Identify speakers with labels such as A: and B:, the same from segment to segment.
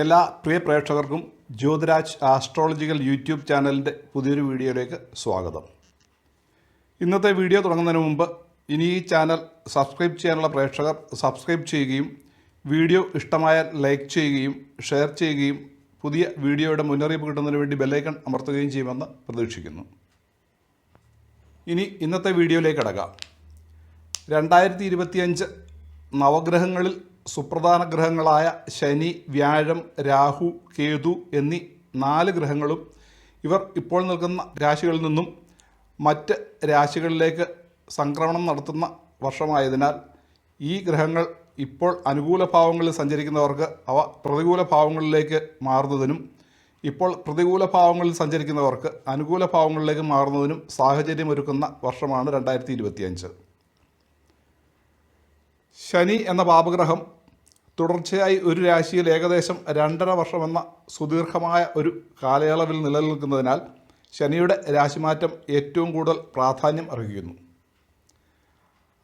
A: എല്ലാ പ്രിയ പ്രേക്ഷകർക്കും Jyothiraj astrological YouTube ചാനലിന്റെ പുതിയൊരു വീഡിയോയിലേക്ക് സ്വാഗതം. ഇന്നത്തെ വീഡിയോ തുടങ്ങുന്നതിന് മുമ്പ് ഇനി ഈ ചാനൽ സബ്സ്ക്രൈബ് ചെയ്യാനുള്ള പ്രേക്ഷകർ സബ്സ്ക്രൈബ് ചെയ്യുകയും വീഡിയോ ഇഷ്ടമായാൽ ലൈക്ക് ചെയ്യുകയും ഷെയർ ചെയ്യുകയും പുതിയ വീഡിയോയുടെ മുന്നറിയിപ്പ് കിട്ടുന്നതിന് വേണ്ടി ബെല്ലൈക്കൺ അമർത്തുകയും ചെയ്യുമെന്ന് പ്രതീക്ഷിക്കുന്നു. ഇനി ഇന്നത്തെ വീഡിയോയിലേക്ക് അടക്കാം രണ്ടായിരത്തി ഇരുപത്തിയഞ്ച് നവഗ്രഹങ്ങളിൽ സുപ്രധാന ഗ്രഹങ്ങളായ ശനി വ്യാഴം രാഹു കേതു എന്നീ നാല് ഗ്രഹങ്ങളും ഇവർ ഇപ്പോൾ നിൽക്കുന്ന രാശികളിൽ നിന്നും മറ്റ് രാശികളിലേക്ക് സംക്രമണം നടത്തുന്ന വർഷമായതിനാൽ ഈ ഗ്രഹങ്ങൾ ഇപ്പോൾ അനുകൂല ഭാവങ്ങളിൽ സഞ്ചരിക്കുന്നവർക്ക് അവ പ്രതികൂല ഭാവങ്ങളിലേക്ക് മാറുന്നതിനും ഇപ്പോൾ പ്രതികൂല ഭാവങ്ങളിൽ സഞ്ചരിക്കുന്നവർക്ക് അനുകൂല ഭാവങ്ങളിലേക്ക് മാറുന്നതിനും സാഹചര്യമൊരുക്കുന്ന വർഷമാണ് രണ്ടായിരത്തി ഇരുപത്തിയഞ്ച്. ശനി എന്ന പാപഗ്രഹം തുടർച്ചയായി ഒരു രാശിയിൽ ഏകദേശം രണ്ടര വർഷമെന്ന സുദീർഘമായ ഒരു കാലയളവിൽ നിലനിൽക്കുന്നതിനാൽ ശനിയുടെ രാശിമാറ്റം ഏറ്റവും കൂടുതൽ പ്രാധാന്യം അർഹിക്കുന്നു.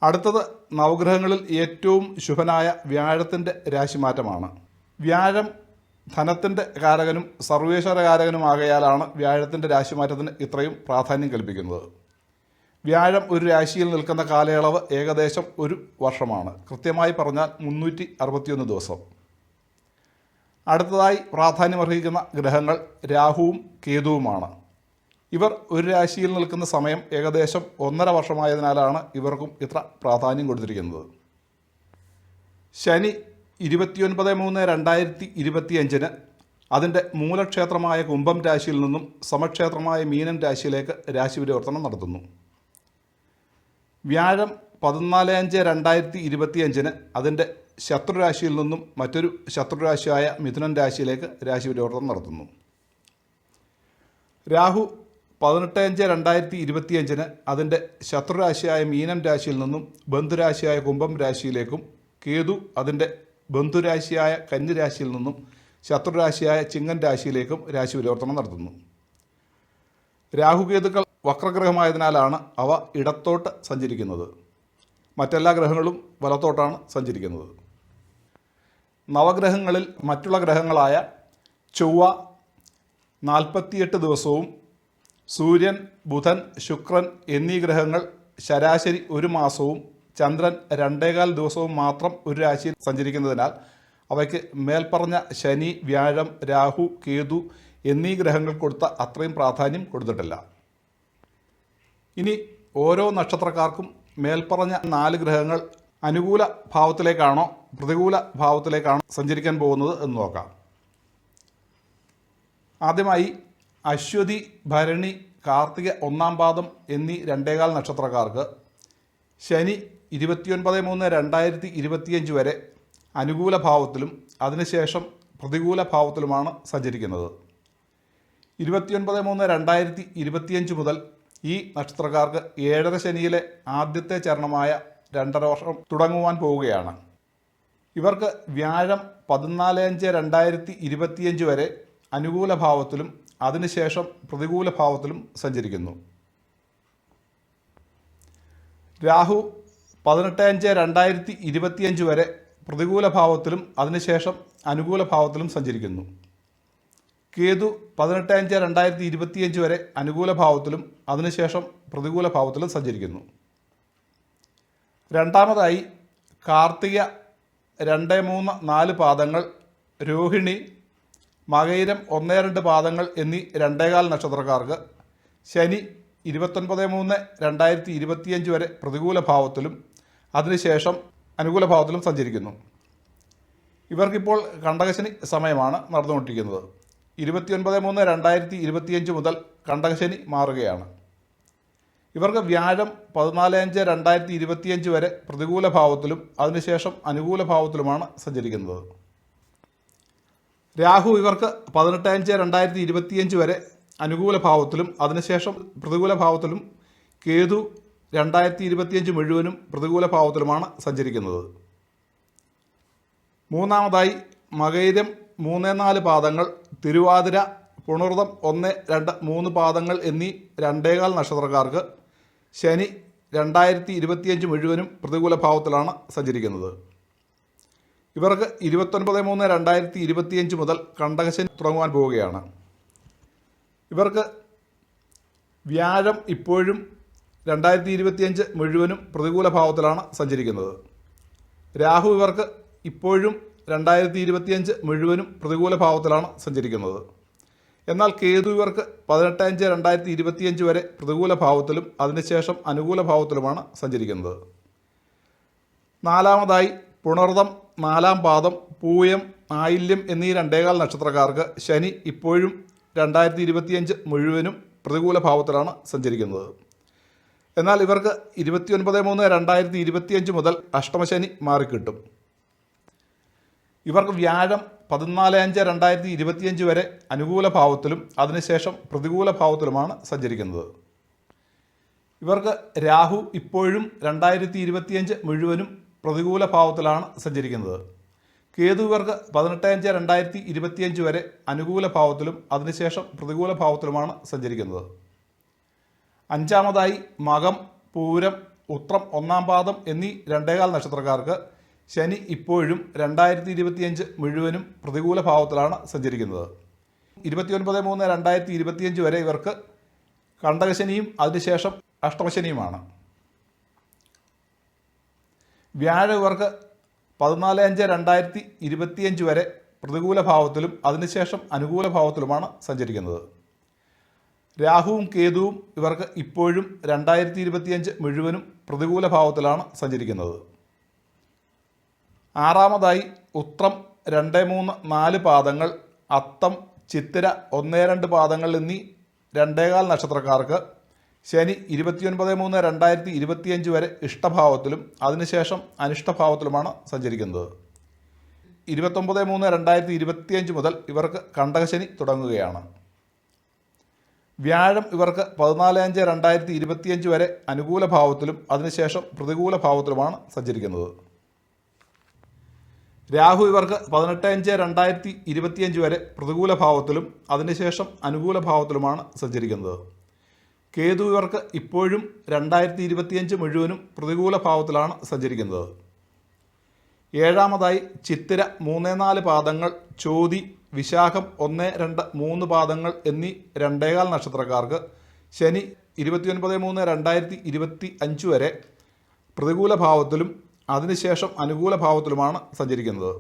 A: അടുത്തത് നവഗ്രഹങ്ങളിൽ ഏറ്റവും ശുഭനായ വ്യാഴത്തിന്റെ രാശിമാറ്റമാണ്. വ്യാഴം ധനത്തിന്റെ കാരകനും സർവേശ്വര കാരകനുമാകയാലാണ് വ്യാഴത്തിന്റെ രാശിമാറ്റത്തിന് ഇത്രയും പ്രാധാന്യം കൽപ്പിക്കുന്നത്. വ്യാഴം ഒരു രാശിയിൽ നിൽക്കുന്ന കാലയളവ് ഏകദേശം ഒരു വർഷമാണ്. കൃത്യമായി പറഞ്ഞാൽ മുന്നൂറ്റി അറുപത്തിയൊന്ന് ദിവസം. അടുത്തതായി പ്രാധാന്യമർഹിക്കുന്ന ഗ്രഹങ്ങൾ രാഹുവും കേതുവുമാണ്. ഇവർ ഒരു രാശിയിൽ നിൽക്കുന്ന സമയം ഏകദേശം ഒന്നര വർഷമായതിനാലാണ് ഇവർക്കും ഇത്ര പ്രാധാന്യം കൊടുത്തിരിക്കുന്നത്. ശനി ഇരുപത്തിയൊൻപത് മൂന്ന് രണ്ടായിരത്തി ഇരുപത്തിയഞ്ചിന് അതിന്റെ മൂലക്ഷേത്രമായ കുംഭം രാശിയിൽ നിന്നും സമക്ഷേത്രമായ മീനം രാശിയിലേക്ക് രാശി പരിവർത്തനം നടത്തുന്നു. വ്യാഴം പതിനാല് അഞ്ച് രണ്ടായിരത്തി ഇരുപത്തിയഞ്ചിന് അതിന്റെ ശത്രുരാശിയിൽ നിന്നും മറ്റൊരു ശത്രുരാശിയായ മിഥുനൻ രാശിയിലേക്ക് രാശി പരിവർത്തനം നടത്തുന്നു. രാഹു പതിനെട്ട് അഞ്ച് രണ്ടായിരത്തി ഇരുപത്തിയഞ്ചിന് അതിന്റെ ശത്രുരാശിയായ മീനം രാശിയിൽ നിന്നും ബന്ധുരാശിയായ കുംഭം രാശിയിലേക്കും കേതു അതിന്റെ ബന്ധുരാശിയായ കന്നി രാശിയിൽ നിന്നും ശത്രുരാശിയായ ചിങ്ങൻ രാശിയിലേക്കും രാശി പരിവർത്തനം നടത്തുന്നു. രാഹുകേതുക്കൾ വക്രഗ്രഹമായതിനാലാണ് അവ ഇടത്തോട്ട് സഞ്ചരിക്കുന്നത്. മറ്റെല്ലാ ഗ്രഹങ്ങളും വലത്തോട്ടാണ് സഞ്ചരിക്കുന്നത്. നവഗ്രഹങ്ങളിൽ മറ്റുള്ള ഗ്രഹങ്ങളായ ചൊവ്വ നാൽപ്പത്തിയെട്ട് ദിവസവും സൂര്യൻ ബുധൻ ശുക്രൻ എന്നീ ഗ്രഹങ്ങൾ ശരാശരി ഒരു മാസവും ചന്ദ്രൻ രണ്ടേകാൽ ദിവസവും മാത്രം ഒരു രാശിയിൽ സഞ്ചരിക്കുന്നതിനാൽ അവയ്ക്ക് മേൽപ്പറഞ്ഞ ശനി വ്യാഴം രാഹു കേതു എന്നീ ഗ്രഹങ്ങൾ കൊടുത്ത അത്രയും പ്രാധാന്യം കൊടുത്തിട്ടില്ല. ഇനി ഓരോ നക്ഷത്രക്കാർക്കും മേൽപ്പറഞ്ഞ നാല് ഗ്രഹങ്ങൾ അനുകൂല ഭാവത്തിലേക്കാണോ പ്രതികൂല ഭാവത്തിലേക്കാണോ സഞ്ചരിക്കാൻ പോകുന്നത് എന്ന് നോക്കാം. ആദ്യമായി അശ്വതി ഭരണി കാർത്തിക ഒന്നാം പാദം എന്നീ രണ്ടേകാൽ നക്ഷത്രക്കാർക്ക് ശനി ഇരുപത്തിയൊൻപത് മൂന്ന് രണ്ടായിരത്തി ഇരുപത്തിയഞ്ച് വരെ അനുകൂല ഭാവത്തിലും അതിനുശേഷം പ്രതികൂല ഭാവത്തിലുമാണ് സഞ്ചരിക്കുന്നത്. ഇരുപത്തിയൊൻപത് മൂന്ന് രണ്ടായിരത്തി ഇരുപത്തിയഞ്ച് മുതൽ ഈ നക്ഷത്രക്കാർക്ക് ഏഴര ശനിയിലെ ആദ്യത്തെ ചരണമായ രണ്ടര വർഷം തുടങ്ങുവാൻ പോവുകയാണ്. ഇവർക്ക് വ്യാഴം പതിനാല് അഞ്ച് രണ്ടായിരത്തി ഇരുപത്തിയഞ്ച് വരെ അനുകൂല ഭാവത്തിലും അതിനുശേഷം പ്രതികൂല ഭാവത്തിലും സഞ്ചരിക്കുന്നു. രാഹു പതിനെട്ട് അഞ്ച് രണ്ടായിരത്തി ഇരുപത്തിയഞ്ച് വരെ പ്രതികൂല ഭാവത്തിലും അതിനുശേഷം അനുകൂല ഭാവത്തിലും സഞ്ചരിക്കുന്നു. കേതു പതിനെട്ട് അഞ്ച് രണ്ടായിരത്തി ഇരുപത്തിയഞ്ച് വരെ അനുകൂല ഭാവത്തിലും അതിനുശേഷം പ്രതികൂല ഭാവത്തിലും സഞ്ചരിക്കുന്നു. രണ്ടാമതായി കാർത്തിക രണ്ട് മൂന്ന് നാല് പാദങ്ങൾ രോഹിണി മകയിരം ഒന്ന് രണ്ട് പാദങ്ങൾ എന്നീ രണ്ടേകാൽ നക്ഷത്രക്കാർക്ക് ശനി ഇരുപത്തൊൻപത് മൂന്ന് രണ്ടായിരത്തി ഇരുപത്തിയഞ്ച് വരെ പ്രതികൂല ഭാവത്തിലും അതിനുശേഷം അനുകൂല ഭാവത്തിലും സഞ്ചരിക്കുന്നു. ഇവർക്കിപ്പോൾ കണ്ടകശനി സമയമാണ് നടന്നുകൊണ്ടിരിക്കുന്നത്. ഇരുപത്തിയൊൻപത് മൂന്ന് രണ്ടായിരത്തി ഇരുപത്തിയഞ്ച് മുതൽ കണ്ടകശനി മാറുകയാണ്. ഇവർക്ക് വ്യാഴം പതിനാല് അഞ്ച് രണ്ടായിരത്തി ഇരുപത്തിയഞ്ച് വരെ പ്രതികൂല ഭാവത്തിലും അതിനുശേഷം അനുകൂല ഭാവത്തിലുമാണ് സഞ്ചരിക്കുന്നത്. രാഹു ഇവർക്ക് പതിനെട്ട് അഞ്ച് രണ്ടായിരത്തി ഇരുപത്തിയഞ്ച് വരെ അനുകൂല ഭാവത്തിലും അതിനുശേഷം പ്രതികൂല ഭാവത്തിലും കേതു രണ്ടായിരത്തി ഇരുപത്തിയഞ്ച് മുഴുവനും പ്രതികൂല ഭാവത്തിലുമാണ് സഞ്ചരിക്കുന്നത്. മൂന്നാമതായി മകൈരം മൂന്ന് നാല് പാദങ്ങൾ തിരുവാതിര പുണർതം ഒന്ന് രണ്ട് മൂന്ന് പാദങ്ങൾ എന്നീ രണ്ടേകാൽ നക്ഷത്രക്കാർക്ക് ശനി രണ്ടായിരത്തി ഇരുപത്തിയഞ്ച് മുഴുവനും പ്രതികൂല ഭാവത്തിലാണ് സഞ്ചരിക്കുന്നത്. ഇവർക്ക് ഇരുപത്തൊൻപത് മൂന്ന് രണ്ടായിരത്തി ഇരുപത്തിയഞ്ച് മുതൽ കണ്ടകശനി തുടങ്ങുവാൻ പോവുകയാണ്. ഇവർക്ക് വ്യാഴം ഇപ്പോഴും രണ്ടായിരത്തി ഇരുപത്തിയഞ്ച് മുഴുവനും പ്രതികൂല ഭാവത്തിലാണ് സഞ്ചരിക്കുന്നത്. രാഹു ഇവർക്ക് ഇപ്പോഴും രണ്ടായിരത്തി ഇരുപത്തിയഞ്ച് മുഴുവനും പ്രതികൂല ഭാവത്തിലാണ് സഞ്ചരിക്കുന്നത്. എന്നാൽ കേതു ഇവർക്ക് പതിനെട്ട് അഞ്ച് രണ്ടായിരത്തി ഇരുപത്തിയഞ്ച് വരെ പ്രതികൂല ഭാവത്തിലും അതിനുശേഷം അനുകൂല ഭാവത്തിലുമാണ് സഞ്ചരിക്കുന്നത്. നാലാമതായി പുണർദം നാലാം പാദം പൂയം ആയില്യം എന്നീ രണ്ടേകാൽ നക്ഷത്രക്കാർക്ക് ശനി ഇപ്പോഴും രണ്ടായിരത്തി ഇരുപത്തിയഞ്ച് മുഴുവനും പ്രതികൂല ഭാവത്തിലാണ് സഞ്ചരിക്കുന്നത്. എന്നാൽ ഇവർക്ക് ഇരുപത്തിയൊൻപത് മൂന്ന് രണ്ടായിരത്തി ഇരുപത്തിയഞ്ച് മുതൽ അഷ്ടമശനി മാറിക്കിട്ടും. ഇവർക്ക് വ്യാഴം പതിനാല് അഞ്ച് രണ്ടായിരത്തി ഇരുപത്തിയഞ്ച് വരെ അനുകൂല ഭാവത്തിലും അതിനുശേഷം പ്രതികൂല ഭാവത്തിലുമാണ് സഞ്ചരിക്കുന്നത്. ഇവർക്ക് രാഹു ഇപ്പോഴും രണ്ടായിരത്തി ഇരുപത്തിയഞ്ച് മുഴുവനും പ്രതികൂല ഭാവത്തിലാണ് സഞ്ചരിക്കുന്നത്. കേതു ഇവർക്ക് പതിനെട്ട് അഞ്ച് രണ്ടായിരത്തി ഇരുപത്തിയഞ്ച് വരെ അനുകൂല ഭാവത്തിലും അതിനുശേഷം പ്രതികൂല ഭാവത്തിലുമാണ് സഞ്ചരിക്കുന്നത്. അഞ്ചാമതായി മകം പൂരം ഉത്രം ഒന്നാം പാദം എന്നീ രണ്ടേകാൽ നക്ഷത്രക്കാർക്ക് ശനി ഇപ്പോഴും രണ്ടായിരത്തി ഇരുപത്തിയഞ്ച് മുഴുവനും പ്രതികൂല ഭാവത്തിലാണ് സഞ്ചരിക്കുന്നത്. ഇരുപത്തിയൊൻപത് മൂന്ന് രണ്ടായിരത്തി ഇരുപത്തിയഞ്ച് വരെ ഇവർക്ക് കണ്ടകശനിയും അതിനുശേഷം അഷ്ടമശനിയുമാണ്. വ്യാഴ ഇവർക്ക് പതിനാല് അഞ്ച് രണ്ടായിരത്തി ഇരുപത്തിയഞ്ച് വരെ പ്രതികൂല ഭാവത്തിലും അതിനുശേഷം അനുകൂല ഭാവത്തിലുമാണ് സഞ്ചരിക്കുന്നത്. രാഹുവും കേതുവും ഇവർക്ക് ഇപ്പോഴും രണ്ടായിരത്തി ഇരുപത്തിയഞ്ച് മുഴുവനും പ്രതികൂല ഭാവത്തിലാണ് സഞ്ചരിക്കുന്നത്. ആറാമതായി ഉത്രം രണ്ട് മൂന്ന് നാല് പാദങ്ങൾ അത്തം ചിത്തിര ഒന്നേ രണ്ട് പാദങ്ങൾ എന്നീ രണ്ടേകാൽ നക്ഷത്രക്കാർക്ക് ശനി ഇരുപത്തിയൊൻപത് മൂന്ന് രണ്ടായിരത്തി ഇരുപത്തിയഞ്ച് വരെ ഇഷ്ടഭാവത്തിലും അതിനുശേഷം അനിഷ്ടഭാവത്തിലുമാണ് സഞ്ചരിക്കുന്നത്. ഇരുപത്തൊമ്പത് മൂന്ന് രണ്ടായിരത്തി ഇരുപത്തിയഞ്ച് മുതൽ ഇവർക്ക് കണ്ടകശനി തുടങ്ങുകയാണ്. വ്യാഴം ഇവർക്ക് പതിനാല് അഞ്ച് രണ്ടായിരത്തി ഇരുപത്തിയഞ്ച് വരെ അനുകൂല ഭാവത്തിലും അതിനുശേഷം പ്രതികൂല ഭാവത്തിലുമാണ് സഞ്ചരിക്കുന്നത്. രാഹു ഇവർക്ക് പതിനെട്ട് അഞ്ച് രണ്ടായിരത്തി ഇരുപത്തിയഞ്ച് വരെ പ്രതികൂല ഭാവത്തിലും അതിനുശേഷം അനുകൂല ഭാവത്തിലുമാണ് സഞ്ചരിക്കുന്നത്. കേതു ഇവർക്ക് ഇപ്പോഴും രണ്ടായിരത്തി ഇരുപത്തിയഞ്ച് മുഴുവനും പ്രതികൂല ഭാവത്തിലാണ് സഞ്ചരിക്കുന്നത്. ഏഴാമതായി ചിത്തിര മൂന്ന് നാല് പാദങ്ങൾ ചോതി വിശാഖം ഒന്ന് രണ്ട് മൂന്ന് പാദങ്ങൾ എന്നീ രണ്ടേകാൽ നക്ഷത്രക്കാർക്ക് ശനി ഇരുപത്തിയൊൻപത് മൂന്ന് രണ്ടായിരത്തി ഇരുപത്തി അഞ്ച് വരെ പ്രതികൂല ഭാവത്തിലും അതിനുശേഷം അനുകൂല ഭാവത്തിലുമാണ് സഞ്ചരിക്കുന്നത്.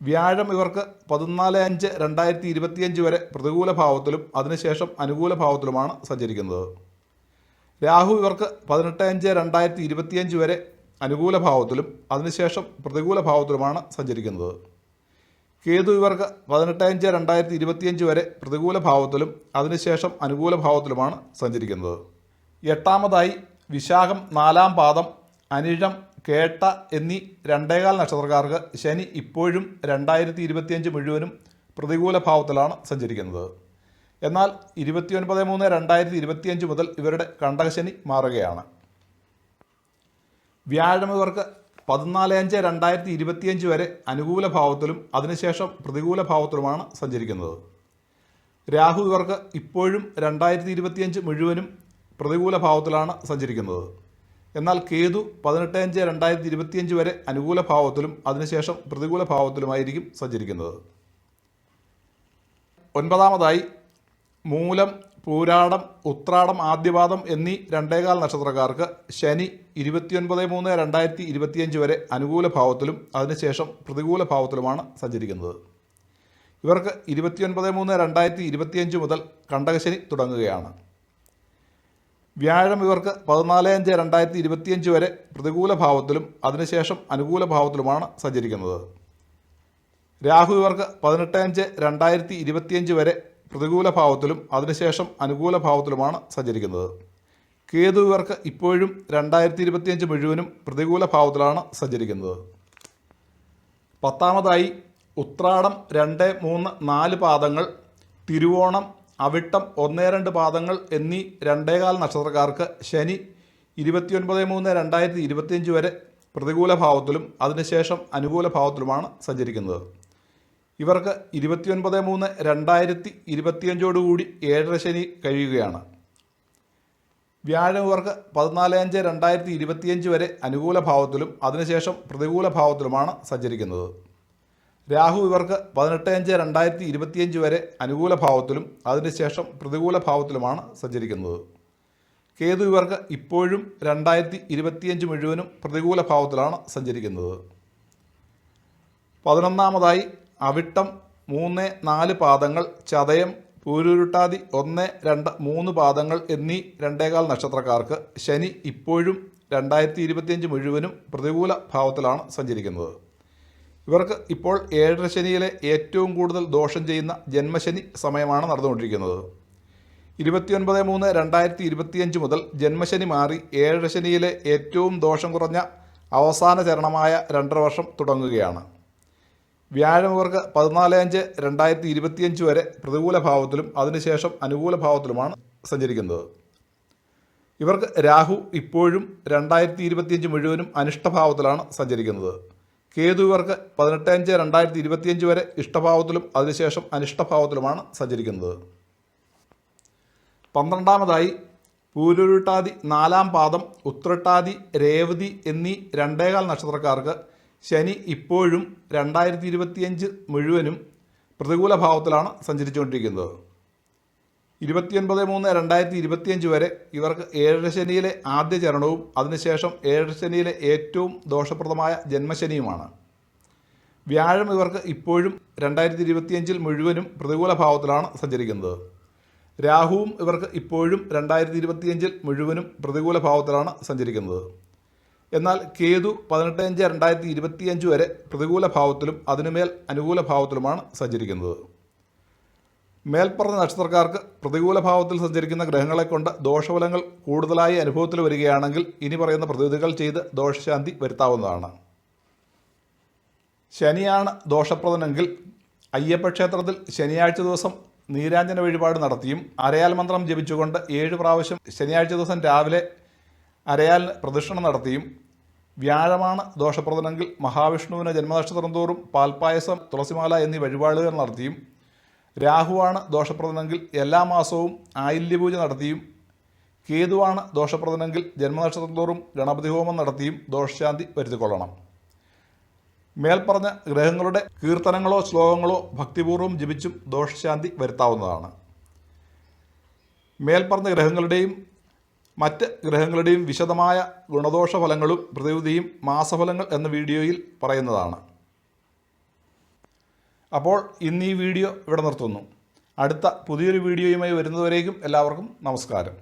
A: വ്യാഴം ഇവർക്ക് പതിനാല് അഞ്ച് രണ്ടായിരത്തി ഇരുപത്തിയഞ്ച് വരെ പ്രതികൂല ഭാവത്തിലും അതിനുശേഷം അനുകൂല ഭാവത്തിലുമാണ് സഞ്ചരിക്കുന്നത്. രാഹു ഇവർക്ക് പതിനെട്ട് അഞ്ച് രണ്ടായിരത്തി ഇരുപത്തിയഞ്ച് വരെ അനുകൂല ഭാവത്തിലും അതിനുശേഷം പ്രതികൂല ഭാവത്തിലുമാണ് സഞ്ചരിക്കുന്നത്. കേതു ഇവർക്ക് പതിനെട്ട് അഞ്ച് രണ്ടായിരത്തി ഇരുപത്തിയഞ്ച് വരെ പ്രതികൂല ഭാവത്തിലും അതിനുശേഷം അനുകൂല ഭാവത്തിലുമാണ് സഞ്ചരിക്കുന്നത്. എട്ടാമതായി വിശാഖം നാലാം പാദം അനിഴം കേട്ട എന്നീ രണ്ടേകാൽ നക്ഷത്രക്കാർക്ക് ശനി ഇപ്പോഴും രണ്ടായിരത്തി ഇരുപത്തിയഞ്ച് മുഴുവനും പ്രതികൂല ഭാവത്തിലാണ് സഞ്ചരിക്കുന്നത്. എന്നാൽ ഇരുപത്തിയൊൻപത് മൂന്ന് രണ്ടായിരത്തി ഇരുപത്തിയഞ്ച് മുതൽ ഇവരുടെ കണ്ടകശനി മാറുകയാണ്. വ്യാഴം ഇവർക്ക് പതിനാല് അഞ്ച് രണ്ടായിരത്തി ഇരുപത്തിയഞ്ച് വരെ അനുകൂല ഭാവത്തിലും അതിനുശേഷം പ്രതികൂല ഭാവത്തിലുമാണ് സഞ്ചരിക്കുന്നത്. രാഹു ഇവർക്ക് ഇപ്പോഴും രണ്ടായിരത്തി ഇരുപത്തിയഞ്ച് മുഴുവനും പ്രതികൂല ഭാവത്തിലാണ് സഞ്ചരിക്കുന്നത്. എന്നാൽ കേതു പതിനെട്ട് അഞ്ച് രണ്ടായിരത്തി ഇരുപത്തിയഞ്ച് വരെ അനുകൂല ഭാവത്തിലും അതിനുശേഷം പ്രതികൂല ഭാവത്തിലുമായിരിക്കും സഞ്ചരിക്കുന്നത്. ഒൻപതാമതായി മൂലം പൂരാടം ഉത്രാടം ആദ്യപാദം എന്നീ രണ്ടേകാൽ നക്ഷത്രക്കാർക്ക് ശനി ഇരുപത്തിയൊൻപത് മൂന്ന് രണ്ടായിരത്തി ഇരുപത്തിയഞ്ച് വരെ അനുകൂല ഭാവത്തിലും അതിനുശേഷം പ്രതികൂല ഭാവത്തിലുമാണ് സഞ്ചരിക്കുന്നത്. ഇവർക്ക് ഇരുപത്തിയൊൻപത് മൂന്ന് രണ്ടായിരത്തി ഇരുപത്തിയഞ്ച് മുതൽ കണ്ടകശനി തുടങ്ങുകയാണ്. വ്യാഴം ഇവർക്ക് പതിനാല് അഞ്ച് രണ്ടായിരത്തി ഇരുപത്തിയഞ്ച് വരെ പ്രതികൂല ഭാവത്തിലും അതിനുശേഷം അനുകൂല ഭാവത്തിലുമാണ് സഞ്ചരിക്കുന്നത്. രാഹു ഇവർക്ക് പതിനെട്ട് അഞ്ച് രണ്ടായിരത്തി ഇരുപത്തിയഞ്ച് വരെ പ്രതികൂല ഭാവത്തിലും അതിനുശേഷം അനുകൂല ഭാവത്തിലുമാണ് സഞ്ചരിക്കുന്നത്. കേതു ഇവർക്ക് ഇപ്പോഴും രണ്ടായിരത്തി ഇരുപത്തിയഞ്ച് മുഴുവനും പ്രതികൂല ഭാവത്തിലാണ് സഞ്ചരിക്കുന്നത്. പത്താമതായി ഉത്രാടം രണ്ട് മൂന്ന് നാല് പാദങ്ങൾ തിരുവോണം അവിട്ടം ഒന്ന് രണ്ട് പാദങ്ങൾ എന്നീ രണ്ടേകാൽ നക്ഷത്രക്കാർക്ക് ശനി ഇരുപത്തിയൊൻപത് മൂന്ന് രണ്ടായിരത്തി ഇരുപത്തിയഞ്ച് വരെ പ്രതികൂല ഭാവത്തിലും അതിനുശേഷം അനുകൂല ഭാവത്തിലുമാണ് സഞ്ചരിക്കുന്നത്. ഇവർക്ക് ഇരുപത്തിയൊൻപത് മൂന്ന് രണ്ടായിരത്തി ഇരുപത്തിയഞ്ചോടുകൂടി ഏഴര ശനി കഴിയുകയാണ്. വ്യാഴം ഇവർക്ക് പതിനാല് അഞ്ച് രണ്ടായിരത്തി ഇരുപത്തിയഞ്ച് വരെ അനുകൂല ഭാവത്തിലും അതിനുശേഷം പ്രതികൂല ഭാവത്തിലുമാണ് സഞ്ചരിക്കുന്നത്. രാഹു ഇവർക്ക് പതിനെട്ട് അഞ്ച് രണ്ടായിരത്തി ഇരുപത്തിയഞ്ച് വരെ അനുകൂല ഭാവത്തിലും അതിനുശേഷം പ്രതികൂല ഭാവത്തിലുമാണ് സഞ്ചരിക്കുന്നത്. കേതു ഇവർക്ക് ഇപ്പോഴും രണ്ടായിരത്തി ഇരുപത്തിയഞ്ച് മുഴുവനും പ്രതികൂല ഭാവത്തിലാണ് സഞ്ചരിക്കുന്നത്. പതിനൊന്നാമതായി അവിട്ടം മൂന്ന് നാല് പാദങ്ങൾ ചതയം പൂരുരുട്ടാതി ഒന്ന് രണ്ട് മൂന്ന് പാദങ്ങൾ എന്നീ രണ്ടേകാൽ നക്ഷത്രക്കാർക്ക് ശനി ഇപ്പോഴും രണ്ടായിരത്തി ഇരുപത്തിയഞ്ച് മുഴുവനും പ്രതികൂല ഭാവത്തിലാണ് സഞ്ചരിക്കുന്നത്. ഇവർക്ക് ഇപ്പോൾ ഏഴര ശനിയിലെ ഏറ്റവും കൂടുതൽ ദോഷം ചെയ്യുന്ന ജന്മശനി സമയമാണ് നടന്നുകൊണ്ടിരിക്കുന്നത്. ഇരുപത്തിയൊൻപത് മൂന്ന് രണ്ടായിരത്തി ഇരുപത്തിയഞ്ച് മുതൽ ജന്മശനി മാറി ഏഴര ശനിയിലെ ഏറ്റവും ദോഷം കുറഞ്ഞ അവസാന ചരണമായ രണ്ടര വർഷം തുടങ്ങുകയാണ്. വ്യാഴം ഇവർക്ക് പതിനാല് അഞ്ച് രണ്ടായിരത്തി ഇരുപത്തിയഞ്ച് വരെ പ്രതികൂല ഭാവത്തിലും അതിനുശേഷം അനുകൂല ഭാവത്തിലുമാണ് സഞ്ചരിക്കുന്നത്. ഇവർക്ക് രാഹു ഇപ്പോഴും രണ്ടായിരത്തി ഇരുപത്തിയഞ്ച് മുഴുവനും അനിഷ്ടഭാവത്തിലാണ് സഞ്ചരിക്കുന്നത്. കേതു ഇവർക്ക് പതിനെട്ട് അഞ്ച് രണ്ടായിരത്തി ഇരുപത്തിയഞ്ച് വരെ ഇഷ്ടഭാവത്തിലും അതിനുശേഷം അനിഷ്ടഭാവത്തിലുമാണ് സഞ്ചരിക്കുന്നത്. പന്ത്രണ്ടാമതായി പൂരുരുട്ടാതി നാലാം പാദം ഉത്രട്ടാതി രേവതി എന്നീ രണ്ടേകാൽ നക്ഷത്രക്കാർക്ക് ശനി ഇപ്പോഴും രണ്ടായിരത്തി ഇരുപത്തിയഞ്ച് മുഴുവനും പ്രതികൂല ഭാവത്തിലാണ് സഞ്ചരിച്ചുകൊണ്ടിരിക്കുന്നത്. ഇരുപത്തിയൊൻപത് മൂന്ന് രണ്ടായിരത്തി ഇരുപത്തിയഞ്ച് വരെ ഇവർക്ക് ഏഴര ശനിയിലെ ആദ്യ ചരണവും അതിനുശേഷം ഏഴര ശനിയിലെ ഏറ്റവും ദോഷപ്രദമായ ജന്മശനിയുമാണ്. വ്യാഴം ഇവർക്ക് ഇപ്പോഴും രണ്ടായിരത്തി ഇരുപത്തിയഞ്ചിൽ മുഴുവനും പ്രതികൂല ഭാവത്തിലാണ് സഞ്ചരിക്കുന്നത്. രാഹുവും ഇവർക്ക് ഇപ്പോഴും രണ്ടായിരത്തി ഇരുപത്തിയഞ്ചിൽ മുഴുവനും പ്രതികൂല ഭാവത്തിലാണ് സഞ്ചരിക്കുന്നത്. എന്നാൽ കേതു പതിനെട്ട് അഞ്ച് രണ്ടായിരത്തി ഇരുപത്തിയഞ്ച് വരെ പ്രതികൂല ഭാവത്തിലും അതിനുമേൽ അനുകൂല ഭാവത്തിലുമാണ് സഞ്ചരിക്കുന്നത്. മേൽപ്പറഞ്ഞ നക്ഷത്രക്കാർക്ക് പ്രതികൂല ഭാവത്തിൽ സഞ്ചരിക്കുന്ന ഗ്രഹങ്ങളെ കൊണ്ട് ദോഷഫലങ്ങൾ കൂടുതലായി അനുഭവത്തിൽ വരികയാണെങ്കിൽ ഇനി പറയുന്ന പ്രതിവിധികൾ ചെയ്ത് ദോഷശാന്തി വരുത്താവുന്നതാണ്. ശനിയാണ് ദോഷപ്രദനെങ്കിൽ അയ്യപ്പക്ഷേത്രത്തിൽ ശനിയാഴ്ച ദിവസം നീരാഞ്ജന വഴിപാട് നടത്തിയും അരയാൽ മന്ത്രം ജപിച്ചുകൊണ്ട് ഏഴ് പ്രാവശ്യം ശനിയാഴ്ച ദിവസം രാവിലെ അരയാലിന് പ്രദക്ഷിണം നടത്തിയും വ്യാഴമാണ് ദോഷപ്രദനെങ്കിൽ മഹാവിഷ്ണുവിന് ജന്മനക്ഷത്രം തോറും പാൽപ്പായസം തുളസിമാല എന്നീ വഴിപാടുകൾ നടത്തിയും രാഹുവാണ് ദോഷപ്രദനെങ്കിൽ എല്ലാ മാസവും ആയില്യപൂജ നടത്തിയും കേതുവാണ് ദോഷപ്രദനെങ്കിൽ ജന്മനക്ഷത്രം തോറും ഗണപതി ഹോമം നടത്തിയും ദോഷശാന്തി വരുത്തിക്കൊള്ളണം. മേൽപ്പറഞ്ഞ ഗ്രഹങ്ങളുടെ കീർത്തനങ്ങളോ ശ്ലോകങ്ങളോ ഭക്തിപൂർവം ജപിച്ചും ദോഷശാന്തി വരുത്താവുന്നതാണ്. മേൽപ്പറഞ്ഞ ഗ്രഹങ്ങളുടെയും മറ്റ് ഗ്രഹങ്ങളുടെയും വിശദമായ ഗുണദോഷ ഫലങ്ങളും പ്രതിവിധിയും മാസഫലങ്ങൾ എന്ന വീഡിയോയിൽ പറയുന്നതാണ്. അപ്പോൾ ഇന്ന് ഈ വീഡിയോ ഇവിടെ നിർത്തുന്നു. അടുത്ത പുതിയൊരു വീഡിയോയുമായി വരുന്നതുവരേക്കും എല്ലാവർക്കും നമസ്കാരം.